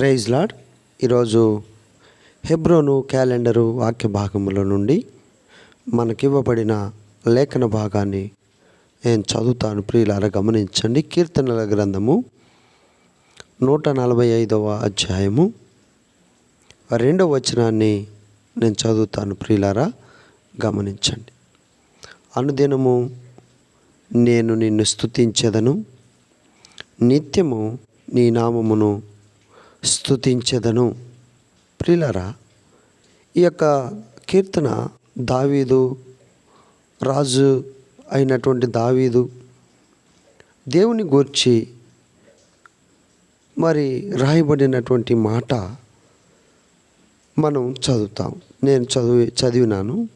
Praise lord. ఈరోజు హెబ్రోను calendar వాక్య భాగముల నుండి మనకివ్వబడిన లేఖన భాగాన్ని నేను చదువుతాను. ప్రియులారా గమనించండి. కీర్తనల గ్రంథము నూట నలభై ఐదవ అధ్యాయము రెండవ వచనాన్ని నేను చదువుతాను. ప్రియులారా గమనించండి. అనుదినము నేను నిన్ను స్థుతించదను నిత్యము నీ నామమును స్తుతించెదను. ప్రిలరా ఈ యొక్క కీర్తన దావీదు రాజు అయినటువంటి దావీదు దేవుని గూర్చి మరి రాయబడినటువంటి మాట మనం చదువుతాం. నేను చదివి చదివినాను.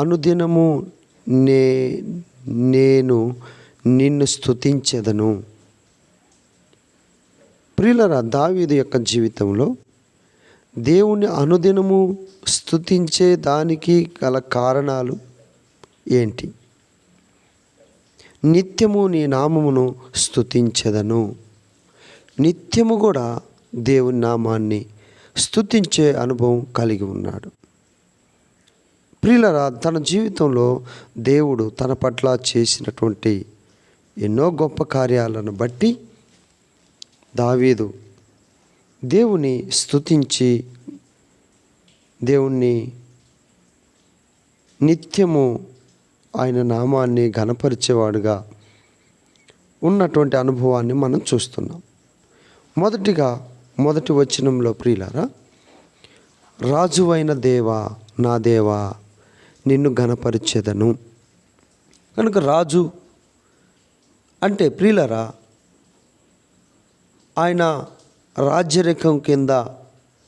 అనుదినము నే నేను నిన్ను స్థుతించేదను ప్రియులరా దావీదు యొక్క జీవితంలో దేవుని అనుదినము స్థుతించే దానికి గల కారణాలు ఏంటి? నిత్యము నీ నామమును స్థుతించదను నిత్యము కూడా దేవుని నామాన్ని స్థుతించే అనుభవం కలిగి ఉన్నాడు. ప్రియులరా తన జీవితంలో దేవుడు తన పట్ల చేసినటువంటి ఎన్నో గొప్ప కార్యాలను బట్టి దావీదు. దేవుని స్తుతించి దేవుణ్ణి నిత్యము ఆయన నామాన్ని ఘనపరిచేవాడుగా ఉన్నటువంటి అనుభవాన్ని మనం చూస్తున్నాం. మొదటిగా మొదటి వచనంలో ప్రియులారా రాజువైన దేవా నా దేవా నిన్ను ఘనపరిచేదను. కనుక రాజు అంటే ప్రియులరా ఆయన రాజ్యరేఖం కింద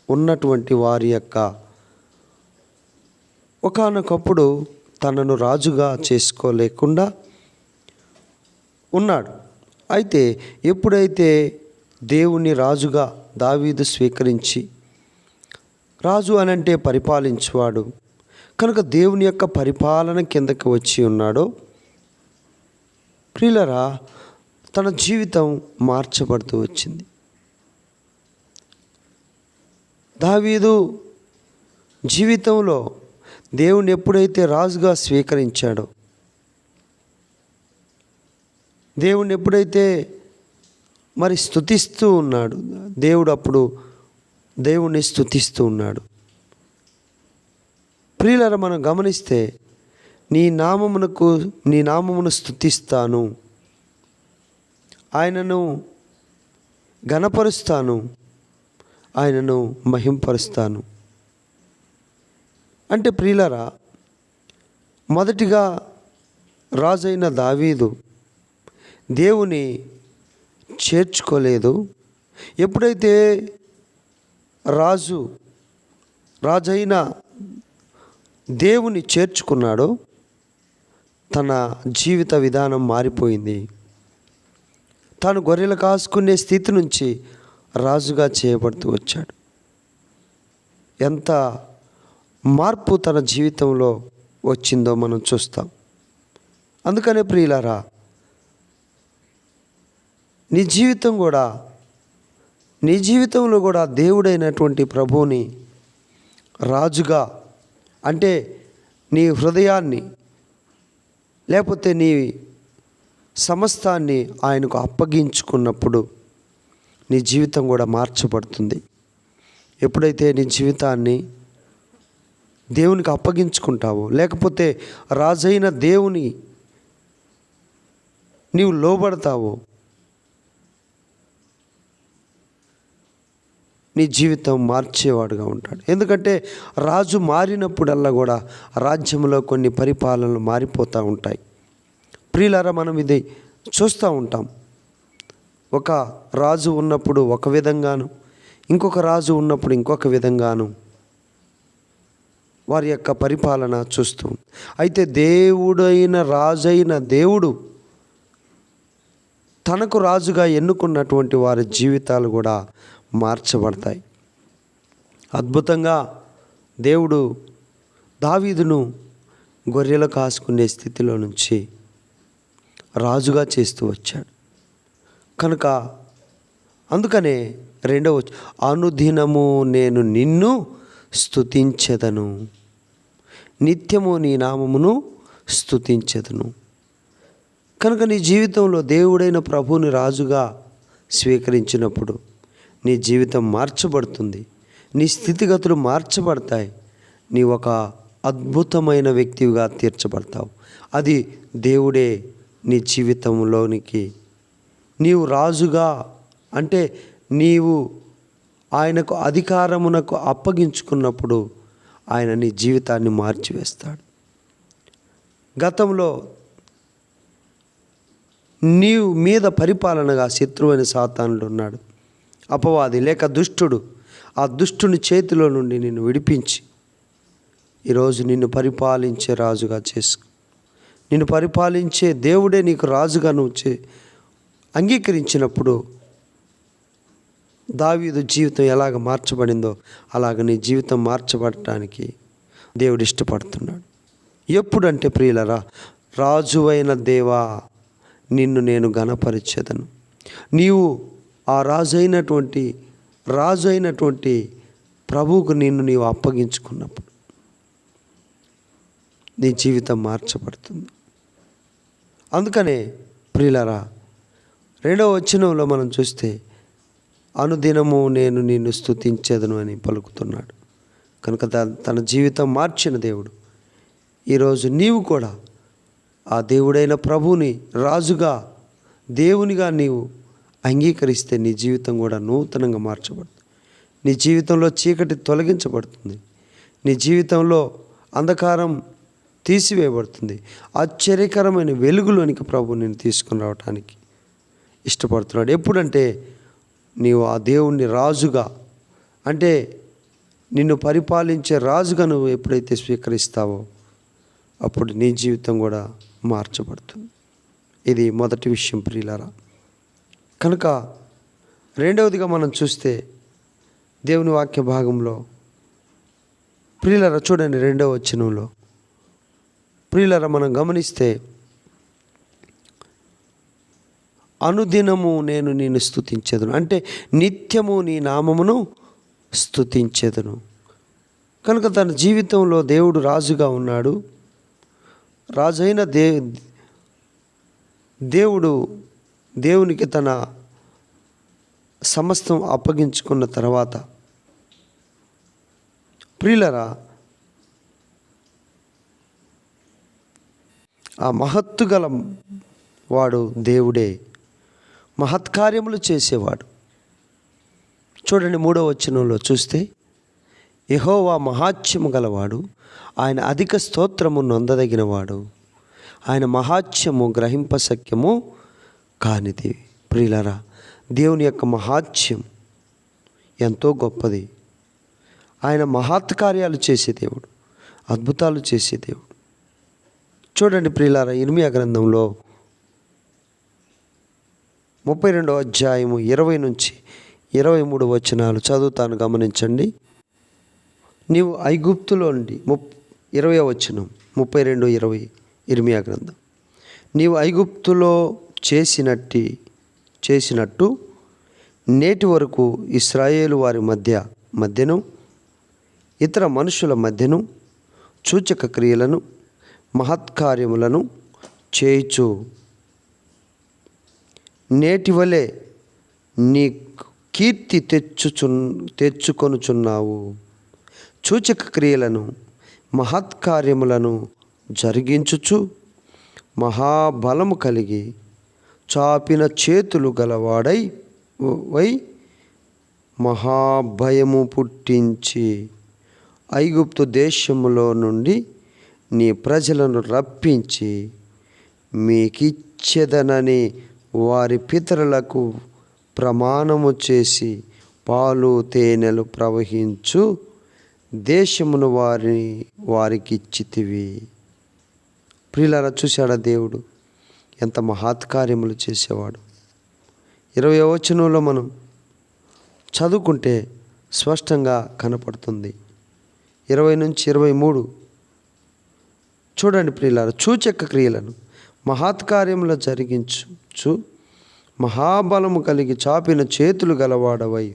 ఉన్నటువంటి వారి యొక్క ఒకానొకప్పుడు తనను రాజుగా చేసుకోలేకుండా ఉన్నాడు. అయితే ఎప్పుడైతే దేవుని రాజుగా దావీదు స్వీకరించి రాజు అనంటే పరిపాలించువాడు కనుక దేవుని యొక్క పరిపాలన కిందకి వచ్చి ఉన్నాడో ప్రియులరా తన జీవితం మార్చబడుతూ వచ్చింది. దావీదు జీవితంలో దేవుని ఎప్పుడైతే రాజుగా స్వీకరించాడో దేవుని ఎప్పుడైతే మరి స్థుతిస్తూ ఉన్నాడు దేవుడు అప్పుడు దేవుణ్ణి స్థుతిస్తూ ఉన్నాడు. ప్రియులర మనం గమనిస్తే నీ నామమునకు నీ నామమును స్థుతిస్తాను ఆయనను ఘనపరుస్తాను. ఆయనను మహింపరుస్తాను. అంటే ప్రియులరా మొదటిగా రాజైన దావీదు దేవుని చేర్చుకోలేదు. ఎప్పుడైతే రాజు రాజైన దేవుని చేర్చుకున్నాడో తన జీవిత విధానం మారిపోయింది. తాను గొర్రెలు కాసుకునే స్థితి నుంచి రాజుగా చేయబడుతూ వచ్చాడు. ఎంత మార్పు తన జీవితంలో వచ్చిందో మనం చూస్తాం. అందుకనే ప్రియులారా నీ జీవితం కూడా నీ జీవితంలో కూడా దేవుడైనటువంటి ప్రభువుని రాజుగా అంటే నీ హృదయాన్ని లేకపోతే నీ సమస్తాన్ని ఆయనకు అప్పగించుకున్నప్పుడు నీ జీవితం కూడా మార్చబడుతుంది. ఎప్పుడైతే నీ జీవితాన్ని దేవునికి అప్పగించుకుంటావో లేకపోతే రాజైన దేవుని నీవు లోబడతావో నీ జీవితం మార్చేవాడుగా ఉంటాడు. ఎందుకంటే రాజు మారినప్పుడల్లా కూడా రాజ్యంలో కొన్ని పరిపాలనలు మారిపోతూ ఉంటాయి. ప్రియులారా మనం ఇది చూస్తూ ఉంటాం. ఒక రాజు ఉన్నప్పుడు ఒక విధంగాను ఇంకొక రాజు ఉన్నప్పుడు ఇంకొక విధంగాను వారి యొక్క పరిపాలన చూస్తూ అయితే దేవుడైన రాజైన దేవుడు తనకు రాజుగా ఎన్నుకున్నటువంటి వారి జీవితాలు కూడా మార్చబడతాయి. అద్భుతంగా దేవుడు దావీదును గొర్రెలు కాసుకునే స్థితిలో నుంచి రాజుగా చేస్తూ వచ్చాడు. కనుక అందుకనే రెండవ అనుదినము నేను నిన్ను స్తుతించెదను. నిత్యము నీ నామమును స్తుతించెదను. కనుక నీ జీవితంలో దేవుడైన ప్రభువుని రాజుగా స్వీకరించినప్పుడు నీ జీవితం మార్చబడుతుంది. నీ స్థితిగతులు మార్చబడతాయి. నీ ఒక అద్భుతమైన వ్యక్తిగా తీర్చబడతావు. అది దేవుడే నీ జీవితంలోనికి. నీవు రాజుగా అంటే నీవు ఆయనకు అధికారమునకు అప్పగించుకున్నప్పుడు ఆయన నీ జీవితాన్ని మార్చివేస్తాడు. గతంలో నీవు మీద పరిపాలనగా శత్రువైన సాతానుడు ఉన్నాడు. అపవాది లేక దుష్టుడు ఆ దుష్టుని చేతిలో నుండి నిన్ను విడిపించి ఈరోజు నిన్ను పరిపాలించే రాజుగా చేసుకో. నిన్ను పరిపాలించే దేవుడే నీకు రాజుగా నువ్వు చే అంగీకరించినప్పుడు దావీదు జీవితం ఎలాగ మార్చబడిందో అలాగ నీ జీవితం మార్చబడటానికి దేవుడు ఇష్టపడుతున్నాడు. ఎప్పుడంటే ప్రియులరా రాజువైన దేవా నిన్ను నేను గణపరిచేదను నీవు ఆ రాజు అయినటువంటి రాజు అయినటువంటి ప్రభువుకు నిన్ను నీవు అప్పగించుకున్నప్పుడు నీ జీవితం మార్చబడుతుంది. అందుకనే ప్రియులరా రెండవ వచనంలో మనం చూస్తే అనుదినము నేను నిన్ను స్తుతించేదను అని పలుకుతున్నాడు. కనుక తన జీవితం మార్చిన దేవుడు. ఈరోజు నీవు కూడా ఆ దేవుడైన ప్రభుని రాజుగా దేవునిగా నీవు అంగీకరిస్తే నీ జీవితం కూడా నూతనంగా మార్చబడుతుంది. నీ జీవితంలో చీకటి తొలగించబడుతుంది. నీ జీవితంలో అంధకారం తీసివేయబడుతుంది. ఆశ్చర్యకరమైన వెలుగులోనికి ప్రభు నేను తీసుకుని రావటానికి ఇష్టపడుతున్నాడు. ఎప్పుడంటే నీవు ఆ దేవుణ్ణి రాజుగా అంటే నిన్ను పరిపాలించే రాజుగా నువ్వు ఎప్పుడైతే స్వీకరిస్తావో అప్పుడు నీ జీవితం కూడా మార్చబడుతుంది. ఇది మొదటి విషయం ప్రియులారా. కనుక రెండవదిగా మనం చూస్తే దేవుని వాక్య భాగంలో ప్రియులరా చూడండి రెండవ వచనంలో. ప్రియులర మనం గమనిస్తే అనుదినము నేను నేను స్థుతించేదను అంటే నిత్యము నీ నామమును స్థుతించేదను కనుక తన జీవితంలో దేవుడు రాజుగా ఉన్నాడు. రాజైన దే దేవుడు దేవునికి తన సమస్తం అప్పగించుకున్న తర్వాత ప్రియులరా ఆ మహత్తు గల వాడు దేవుడే. మహత్కార్యములు చేసేవాడు. చూడండి మూడో వచనంలో చూస్తే యహోవా మహాత్యము గలవాడు ఆయన అధిక స్తోత్రము నొందదగినవాడు. ఆయన మహాత్యము గ్రహింపశక్యము కానిది. ప్రియులరా దేవుని యొక్క మహాత్యం ఎంతో గొప్పది. ఆయన మహత్కార్యాలు చేసే దేవుడు అద్భుతాలు చేసే దేవుడు. చూడండి ప్రియులార ఇర్మియా గ్రంథంలో ముప్పై రెండో అధ్యాయము ఇరవై నుంచి ఇరవై మూడు వచనాలు చదువుతాను గమనించండి. నీవు ఐగుప్తులో నుండి ముప్ ఇరవై వచనం ముప్పై రెండు ఇరవై ఇర్మియా గ్రంథం. నీవు ఐగుప్తులో చేసినట్టి చేసినట్టు నేటి వరకు ఇస్రాయేలు వారి మధ్య మధ్యను ఇతర మనుషుల మధ్యను సూచక క్రియలను మహత్కార్యములను చేయుచు. నేటివలే నీ కీర్తి తెచ్చుచు తెచ్చుకొనుచున్నావు. సూచక క్రియలను మహత్కార్యములను జరిగించుచు మహాబలము కలిగి చాపిన చేతులు గలవాడై వై మహాభయము పుట్టించి ఐగుప్తు దేశములో నుండి నీ ప్రజలను రప్పించి మీకిచ్చెదనని వారి పితరులకు ప్రమాణము చేసి పాలు తేనెలు ప్రవహించు. దేశమును వారిని వారికి ఇచ్చితివి ప్రియులరా చూశాడా దేవుడు? ఎంత మహత్కార్యములు చేసేవాడు. ఇరవై వచనంలో మనం చదువుకుంటే స్పష్టంగా కనపడుతుంది. ఇరవై నుంచి ఇరవై మూడు చూడండి ప్రియులారు చూచెక్క క్రియలను. మహత్కార్యములు జరిగించు మహాబలము కలిగి చాపిన చేతులు గలవాడవై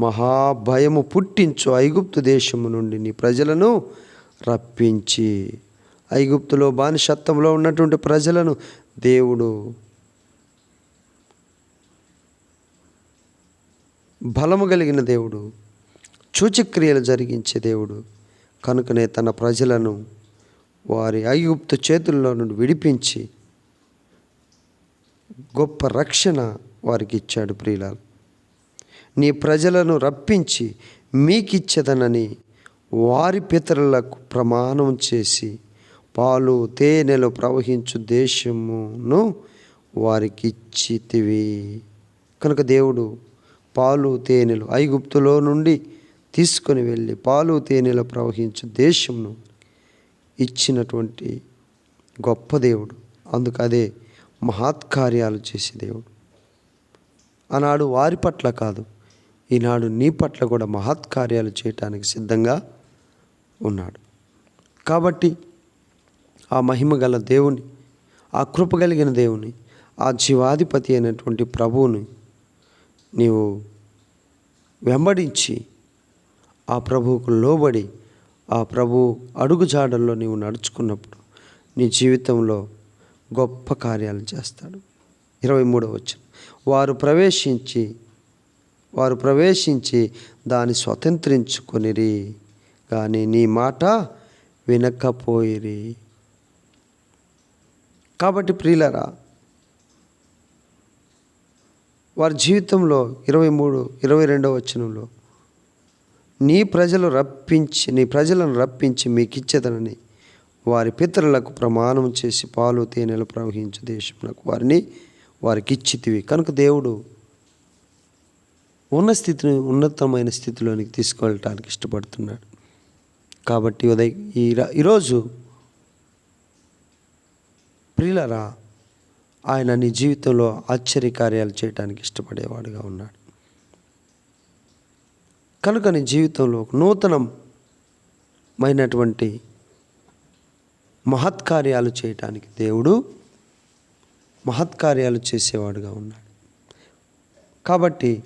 మహాభయము పుట్టించు ఐగుప్తు దేశము నుండి నీ ప్రజలను రప్పించి. ఐగుప్తులో బానిసత్వంలో ఉన్నటువంటి ప్రజలను దేవుడు బలము కలిగిన దేవుడు చూచిక్రియలు జరిగించే దేవుడు. కనుకనే తన ప్రజలను వారి ఐగుప్తు చేతుల్లో నుండి విడిపించి గొప్ప రక్షణ వారికి ఇచ్చాడు ప్రియులాలు నీ ప్రజలను రప్పించి మీకిచ్చదనని వారి పితరులకు ప్రమాణం చేసి పాలు తేనెలు ప్రవహించు దేశమును వారికి ఇచ్చితివి కనుక దేవుడు పాలు తేనెలు ఐగుప్తులో నుండి తీసుకొని వెళ్ళి పాలు తేనెలు ప్రవహించు దేశమును ఇచ్చినటువంటి గొప్ప దేవుడు. అందుకు అదే మహత్కార్యాలు చేసే దేవుడు. ఆనాడు వారి పట్ల కాదు ఈనాడు నీ పట్ల కూడా మహత్కార్యాలు చేయటానికి సిద్ధంగా ఉన్నాడు. కాబట్టి ఆ మహిమ గల దేవుని ఆ కృప కలిగిన దేవుని ఆ జీవాధిపతి అయినటువంటి ప్రభువుని నీవు వెంబడించి ఆ ప్రభువుకు లోబడి ఆ ప్రభు అడుగుజాడల్లో నీవు నడుచుకున్నప్పుడు నీ జీవితంలో గొప్ప కార్యాలు చేస్తాడు. ఇరవై మూడవ వచ్చిన వారు ప్రవేశించి వారు ప్రవేశించి దాన్ని స్వతంత్రించుకొనిరి కానీ నీ మాట వినకపోయిరి. కాబట్టి ప్రియులరా వారి జీవితంలో ఇరవై మూడు ఇరవై రెండవ వచనంలో నీ ప్రజలు రప్పించి నీ ప్రజలను రప్పించి మీకు ఇచ్చేదనని వారి పితరులకు ప్రమాణం చేసి పాలు తేనెలు ప్రవహించు దేశంలో వారిని వారికి ఇచ్చితివి కనుక దేవుడు ఉన్న స్థితిని ఉన్నతమైన స్థితిలోనికి తీసుకెళ్ళటానికి ఇష్టపడుతున్నాడు. కాబట్టి ఉదయ్ ఈ ఈరోజు ప్రియులరా ఆయన నీ జీవితంలో ఆశ్చర్య కార్యాలు చేయడానికి ఇష్టపడేవాడుగా ఉన్నాడు. కనుక నీ జీవితంలో నూతనమైనటువంటి మహత్కార్యాలు చేయటానికి దేవుడు మహత్కార్యాలు చేసేవాడుగా ఉన్నాడు. కాబట్టి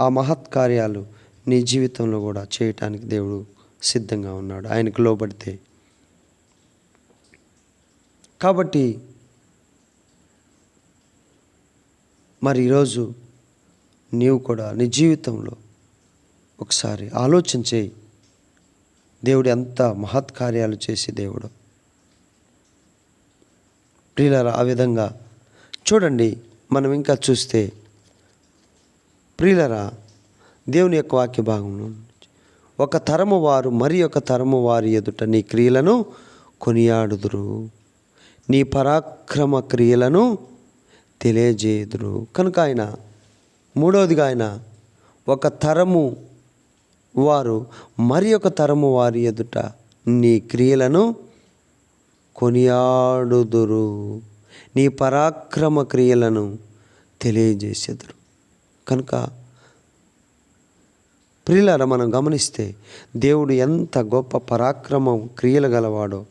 ఆ మహత్కార్యాలు నీ జీవితంలో కూడా చేయటానికి దేవుడు సిద్ధంగా ఉన్నాడు. ఆయనకు లోబడితే. కాబట్టి మరి ఈరోజు నీవు కూడా నీ జీవితంలో ఒకసారి ఆలోచన చేయి. దేవుడు ఎంత మహత్కార్యాలు చేసే దేవుడు. ప్రియులారా ఆ విధంగా చూడండి మనం ఇంకా చూస్తే ప్రియులరా దేవుని యొక్క వాక్య భాగంలో ఒక తరము వారు మరి ఒక తరము వారి ఎదుట నీ క్రియలను కొనియాడుదురు. నీ పరాక్రమ క్రియలను తెలియజేయుదురు కనుక ఆయన మూడవదిగా ఆయన ఒక తరము వారు మరి ఒక తరము వారి ఎదుట నీ క్రియలను కొనియాడుదురు. నీ పరాక్రమ క్రియలను తెలియజేసేదురు. కనుక ప్రియులారా మనం గమనిస్తే దేవుడు ఎంత గొప్ప పరాక్రమం క్రియలు గలవాడో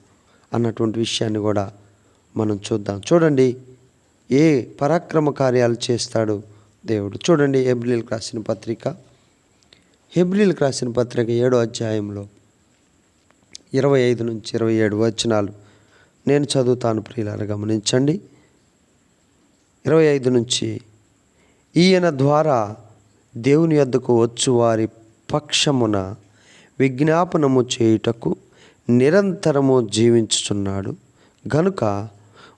అన్నటువంటి విషయాన్ని కూడా మనం చూద్దాం. చూడండి ఏ పరాక్రమ కార్యాలు చేస్తాడు దేవుడు. చూడండి ఏబ్రిల్ రాసిన పత్రిక హెబ్రిల్కి రాసిన పత్రిక ఏడో అధ్యాయంలో ఇరవై ఐదు నుంచి ఇరవై ఏడు వచనాలు నేను చదువుతాను ప్రియులారా గమనించండి. ఇరవై ఐదు నుంచి ఈయన ద్వారా దేవుని యొద్దకు వచ్చు వారి పక్షమున విజ్ఞాపనము చేయుటకు నిరంతరము జీవించుచున్నాడు. గనుక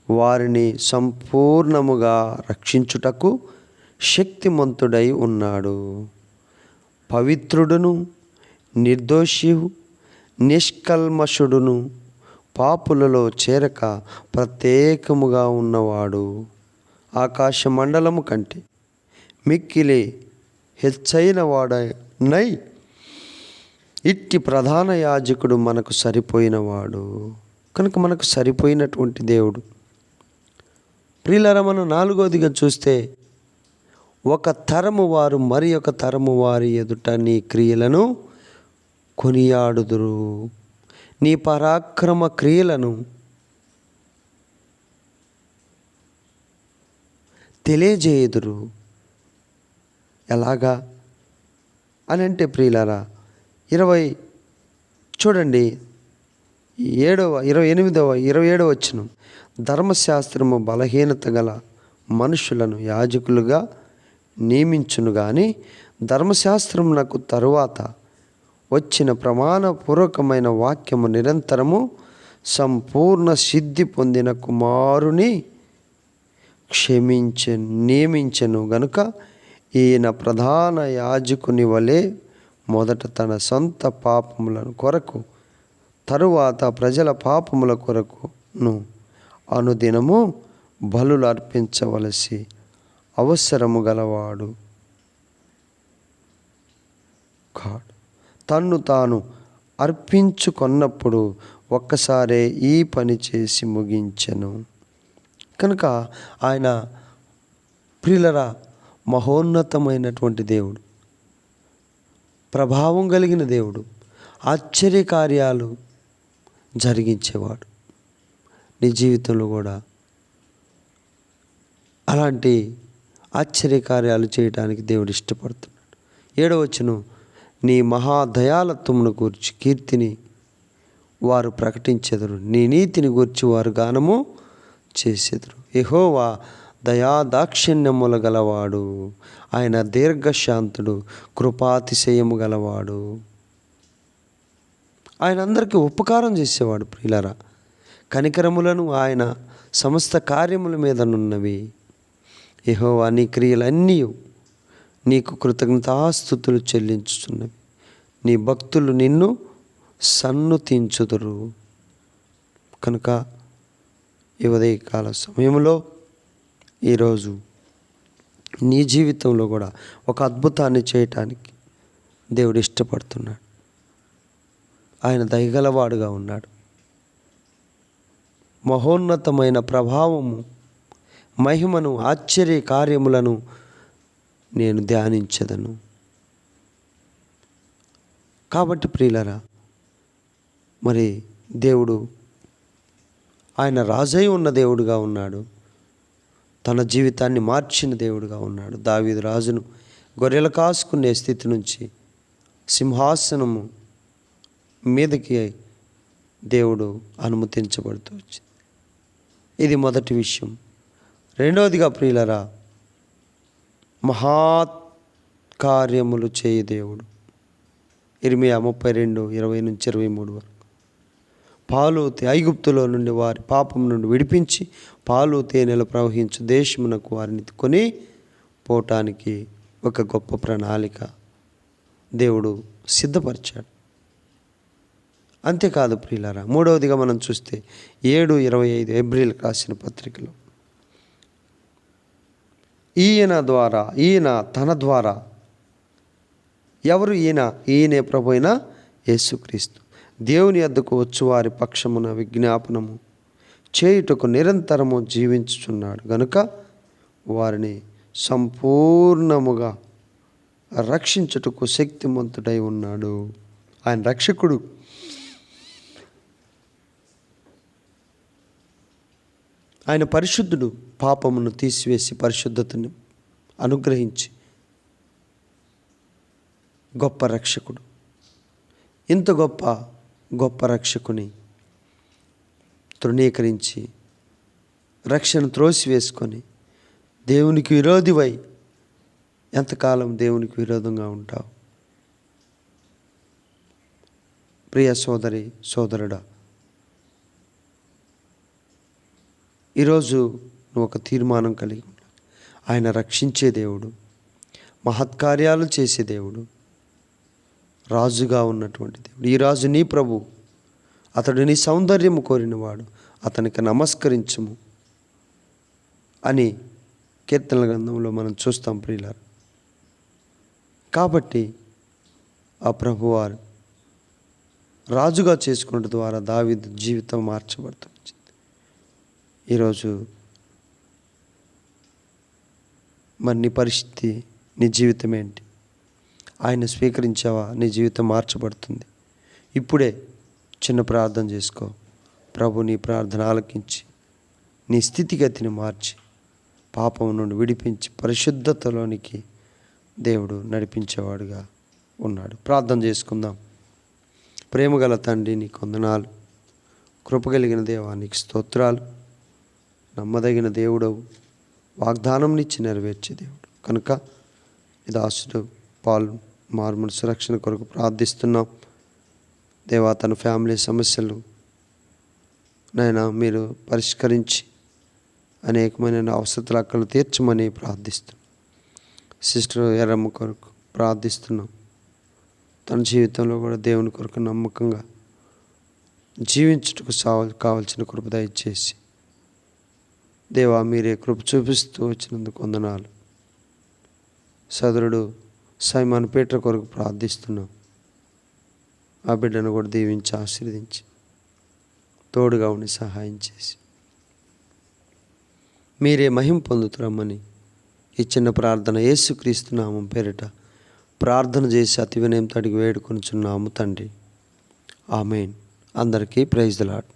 వారిని సంపూర్ణముగా రక్షించుటకు శక్తిమంతుడై ఉన్నాడు. పవిత్రుడును నిర్దోషియు నిష్కల్మషుడును పాపులలో చేరక ప్రత్యేకముగా ఉన్నవాడు. ఆకాశ మండలము కంటే మిక్కిలి హెచ్చైన వాడనై ఇట్టి ప్రధాన యాజకుడు మనకు సరిపోయినవాడు. కనుక మనకు సరిపోయినటువంటి దేవుడు. ప్రియులర మనం నాలుగోదిగా చూస్తే ఒక తరము వారు మరి ఒక తరము వారి ఎదుట నీ క్రియలను కొనియాడుదురు. నీ పరాక్రమ క్రియలను తెలియజేయుదురు. ఎలాగా? అని అంటే ప్రియులారా ఇరవై చూడండి ఏడవ ఇరవై ఎనిమిదవ ఇరవై ఏడవ వచ్చిన ధర్మశాస్త్రము బలహీనత గల మనుషులను యాజకులుగా నియమించును కానీ ధర్మశాస్త్రమునకు తరువాత వచ్చిన ప్రమాణపూర్వకమైన వాక్యము నిరంతరము సంపూర్ణ సిద్ధి పొందిన కుమారుని క్షమించ నియమించను గనుక ఈయన ప్రధాన యాజకుని వలె మొదట తన సొంత పాపములను కొరకు తరువాత ప్రజల పాపముల కొరకును అనుదినము బలులు అర్పించవలసి అవసరము గలవాడు. కాడు తన్ను తాను అర్పించుకొన్నప్పుడు ఒక్కసారే ఈ పని చేసి ముగించను. కనుక ఆయన ప్రిలర మహోన్నతమైనటువంటి దేవుడు. ప్రభావం కలిగిన దేవుడు. ఆశ్చర్యకార్యాలు జరిగించేవాడు. నీ జీవితంలో కూడా అలాంటి ఆశ్చర్యకార్యాలు చేయడానికి దేవుడు ఇష్టపడుతున్నాడు. ఏడవచ్చును నీ మహాదయాలత్వమును గూర్చి కీర్తిని వారు ప్రకటించెదరు. నీ నీతిని గూర్చి వారు గానము చేసెదరు. ఎహోవా దయాదాక్షిణ్యముల గలవాడు ఆయన దీర్ఘశాంతుడు కృపాతిశయము గలవాడు. ఆయన అందరికీ ఉపకారం చేసేవాడు ప్రియులరా. కనికరములను ఆయన సమస్త కార్యముల మీదనున్నవి యహోవా నీ క్రియలన్నీ నీకు కృతజ్ఞతాస్థుతులు చెల్లించుతున్నవి నీ భక్తులు నిన్ను సన్నుతించుదురు కనుక ఈ ఉదయకాల సమయంలో ఈరోజు నీ జీవితంలో కూడా ఒక అద్భుతాన్ని చేయటానికి దేవుడు ఇష్టపడుతున్నాడు. ఆయన దయగలవాడుగా ఉన్నాడు. మహోన్నతమైన ప్రభావము మహిమను ఆశ్చర్య కార్యములను నేను ధ్యానించదను. కాబట్టి ప్రియులరా మరి దేవుడు ఆయన రాజై ఉన్న దేవుడుగా ఉన్నాడు. తన జీవితాన్ని మార్చిన దేవుడుగా ఉన్నాడు. దావీదు రాజును గొర్రెలు కాసుకునే స్థితి నుంచి సింహాసనము మీదకి దేవుడు అనుమతించబడుతూ వచ్చింది. ఇది మొదటి విషయం. రెండవదిగా ప్రియులరా మహాత్ కార్యములు చేయి దేవుడు. ఇరిమియా ముప్పై రెండు ఇరవై నుంచి ఇరవై మూడు వరకు. పాలుతే ఐగుప్తులో నుండి వారి పాపం నుండి విడిపించి పాలు తేనెలు ప్రవహించు దేశమునకు వారిని కొని పోవటానికి ఒక గొప్ప ప్రణాళిక దేవుడు సిద్ధపరిచాడు. అంతేకాదు ప్రియులారా మూడవదిగా మనం చూస్తే ఏడు ఇరవై ఐదు ఏప్రిల్ రాసిన పత్రికలో ఈయన ద్వారా ఈయన తన ద్వారా. ఎవరు ఈయన? ఈయనే ప్రభు అయిన యేసుక్రీస్తు. దేవుని వద్దకు వచ్చి వారి పక్షమున విజ్ఞాపనము చేయుటకు నిరంతరము జీవించుచున్నాడు. గనుక వారిని సంపూర్ణముగా రక్షించుటకు శక్తిమంతుడై ఉన్నాడు. ఆయన రక్షకుడు. ఆయన పరిశుద్ధుడు పాపమును తీసివేసి పరిశుద్ధతను అనుగ్రహించి గొప్ప రక్షకుడు. ఇంత గొప్ప గొప్ప రక్షకుని తృణీకరించి రక్షణ త్రోసివేసుకొని దేవునికి విరోధివై ఎంతకాలం దేవునికి విరోధంగా ఉంటావు? ప్రియ సోదరి సోదరుడా ఈరోజు నువ్వు ఒక తీర్మానం కలిగి ఆయన రక్షించే దేవుడు మహత్కార్యాలు చేసే దేవుడు రాజుగా ఉన్నటువంటి దేవుడు. ఈ రాజు నీ ప్రభు. అతడు నీ సౌందర్యము కోరినవాడు. అతనికి నమస్కరించుము అని కీర్తనల గ్రంథంలో మనం చూస్తాం ప్రియులారు. కాబట్టి ఆ ప్రభువారు రాజుగా చేసుకున్న ద్వారా దావీదు జీవితం మార్చబడుతుంది. ఈరోజు మరి నీ పరిస్థితి నీ జీవితం ఏంటి? ఆయన స్వీకరించావా? నీ జీవితం మార్చబడుతుంది. ఇప్పుడే చిన్న ప్రార్థన చేసుకో. ప్రభు నీ ప్రార్థన ఆలకించి నీ స్థితిగతిని మార్చి పాపం నుండి విడిపించి పరిశుద్ధతలోనికి దేవుడు నడిపించేవాడుగా ఉన్నాడు. ప్రార్థన చేసుకుందాం. ప్రేమగల తండ్రి నీ కొందనాలు కృపగలిగిన దేవానికి స్తోత్రాలు. నమ్మదగిన దేవుడవు. వాగ్దానంనిచ్చి నెరవేర్చే దేవుడు. కనుక దాసుడు పాలు మార్మల్ సురక్షణ కొరకు ప్రార్థిస్తున్నాం. దేవా తన ఫ్యామిలీ సమస్యలు నైనా మీరు పరిష్కరించి అనేకమైన అవసరతలు అక్కలు తీర్చమని ప్రార్థిస్తున్నాం. సిస్టర్ ఎర్రమ్మ కొరకు ప్రార్థిస్తున్నాం. తన జీవితంలో కూడా దేవుని కొరకు నమ్మకంగా జీవించుటకు సావ కావలసిన కృప దయచేసి దేవా మీరే కృప చూపిస్తూ వచ్చినందుకు వందనాలు. సదరుడు సైమాన్ పీటర్ కొరకు ప్రార్థిస్తున్నాం. ఆ బిడ్డను కూడా దీవించి ఆశీర్వదించి తోడుగా ఉండి సహాయం చేసి. మీరే మహిం పొందుతురమ్మని ఈ చిన్న ప్రార్థన యేసుక్రీస్తు నామం పేరిట ప్రార్థన చేసి అతి వినయంతో అడిగి వేడుకొనుచున్నాము తండ్రి. ఆమెన్. అందరికీ ప్రైజ్లాట్